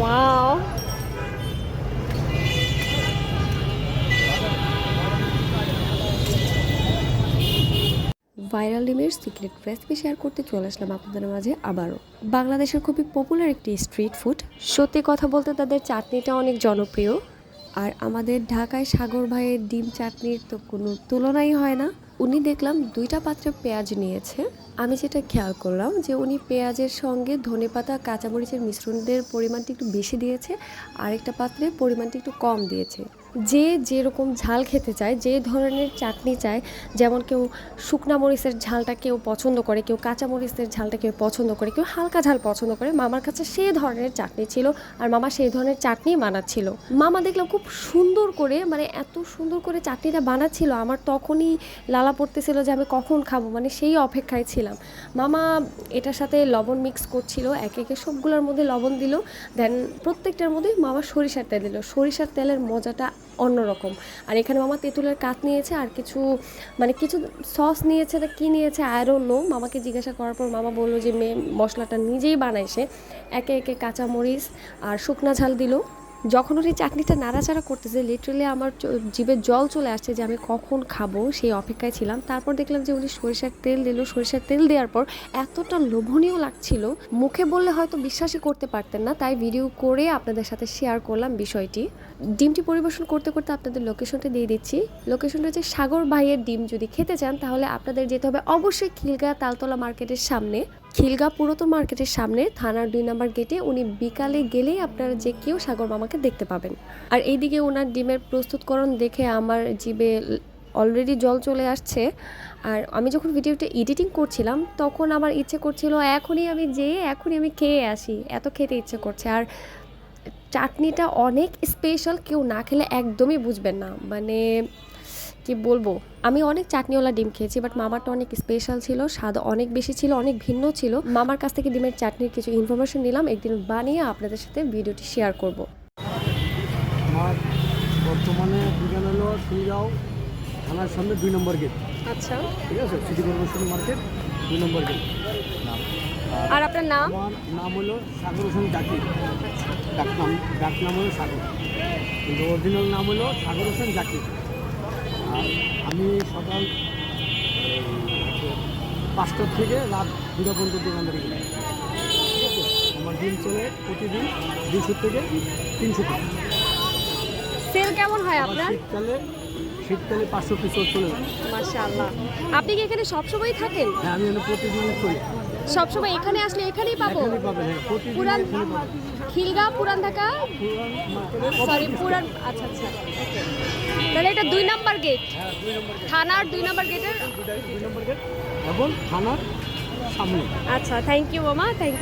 Wow viral ডিমের secret recipe share করতে চলে আসলাম আপনাদের মাঝে আবারও। বাংলাদেশের খুবই পপুলার একটি স্ট্রিট ফুড সত্যি কথা বলতে তাদের চাটনিটা অনেক জনপ্রিয়। আর আমাদের ঢাকায় সাগর ভাইয়ের ডিম চাটনির তো কোনো তুলনাই হয় না। উনি দেখলাম দুইটা পাত্রে পেঁয়াজ নিয়েছে। আমি যেটা খেয়াল করলাম যে উনি পেঁয়াজের সঙ্গে ধনে পাতা, কাঁচামরিচের মিশ্রণদের পরিমাণটি একটু বেশি দিয়েছে আর একটা পাত্রে পরিমাণটি একটু কম দিয়েছে। যে যেরকম ঝাল খেতে চায়, যে ধরনের চাটনি চায়, যেমন কেউ শুকনা মরিচের ঝালটা কেউ পছন্দ করে, কেউ কাঁচা মরিচের ঝালটা কেউ পছন্দ করে, কেউ হালকা ঝাল পছন্দ করে, মামার কাছে সেই ধরনের চাটনি ছিল আর মামা সেই ধরনের চাটনি বানাচ্ছিল। মামা দেখলাম খুব সুন্দর করে মানে এত সুন্দর করে চাটনিটা বানাচ্ছিল, আমার তখনই লালা পড়তেছিল যে আমি কখন খাব মানে সেই অপেক্ষায় ছিলাম। মামা এটার সাথে লবণ মিক্স করছিল, একে একে সবগুলোর মধ্যে লবণ দিল দেন প্রত্যেকটার মধ্যে মামা সরিষার তেল দিল। সরিষার তেলের মজাটা অন্যরকম। আর এখানে মামা তেঁতুলের কাত নিয়েছে আর কিছু মানে কিছু সস নিয়েছে তা কী নিয়েছে আয়রো নো মামাকে জিজ্ঞাসা করার পর মামা বলল যে মেয়ে মশলাটা নিজেই বানায় সে। একে একে কাঁচামরিচ আর শুকনা ঝাল দিল। যখন ওর এই চাটনিটা নাড়াচাড়া করতেছে লিটারেলি আমার জিভে জল চলে আসছে যে আমি কখন খাব, সেই অপেক্ষায় ছিলাম। তারপর দেখলাম যে উনি সরিষার তেল দিল। সরিষার তেল দেওয়ার পর এতটা লোভনীয় লাগছিল, মুখে বললে হয়তো বিশ্বাসই করতে পারতেন না। তাই ভিডিও করে আপনাদের সাথে শেয়ার করলাম বিষয়টি। ডিমটি পরিবেশন করতে করতে আপনাদের লোকেশনটা দিয়ে দিচ্ছি। লোকেশনটা হচ্ছে সাগর ভাইয়ের ডিম। যদি খেতে চান তাহলে আপনাদের যেতে হবে অবশ্যই খিলগা তালতলা মার্কেটের সামনে। খিলগা পুরাতন মার্কেটের সামনে থানার দুই নাম্বার গেটে উনি বিকালে গেলেই আপনারা যে কেউ সাগর মামাকে দেখতে পাবেন। আর এইদিকে ওনার ডিমের প্রস্তুতকরণ দেখে আমার জিভে অলরেডি জল চলে আসছে। আর আমি যখন ভিডিওটা এডিটিং করছিলাম, তখন আমার ইচ্ছে করছিল এখনই আমি যেয়ে, এখনই আমি খেয়ে আসি। এত খেতে ইচ্ছে করছে। আর চাটনিটা অনেক স্পেশাল কেউ না খেলে একদমই বুঝবেন না। মানে কি বলব? আমি অনেক চাটনিওয়ালা ডিম খেয়েছি বাট মামারটা অনেক স্পেশাল ছিল স্বাদ অনেক বেশি ছিল অনেক ভিন্ন ছিল। মামার কাছ থেকে ডিমের চাটনির কিছু ইনফরমেশন নিলাম একদিন বানিয়ে আপনাদের সাথে ভিডিওটি শেয়ার করব। বর্তমানে দোকান হলো সুইগাঁও থানার সামনে দুই নম্বর গেট। আচ্ছা। ঠিক আছে? সিটি কর্পোরেশন মার্কেট দুই নম্বর গেট। নাম। আর আপনার নাম? নাম হলো সাগর হোসেন জাকির। ডাক নাম ডাক নাম হলো সাগর। কিন্তু অরিজিনাল নাম হলো সাগর হোসেন জাকির। আমি সকাল পাঁচটার থেকে রাত দুটা পর্যন্ত দোকানদারি করি। ঠিক আছে? আমার দিন চলে প্রতিদিন দুশো থেকে তিনশো টাকা। সেল কেমন হয় আপনার? শীতকালে শীতকালে পাঁচশো পিসও চলে যায়। মাশাআল্লাহ। আপনি কি এখানে সবসময় থাকেন? হ্যাঁ আমি এখানে প্রতিদিনই চলি সবসময় এখানে আসলে এখানেই পাবো? হ্যাঁ প্রতিদিন পুরান এখানে খিলগা পুরান ঢাকা? সরি পুরান আচ্ছা আচ্ছা তাহলে এটা দুই নাম্বার গেট হ্যাঁ থানার দুই নাম্বার গেটের এবং থানার সামনে। আচ্ছা থ্যাংক ইউ মামা থ্যাংক ইউ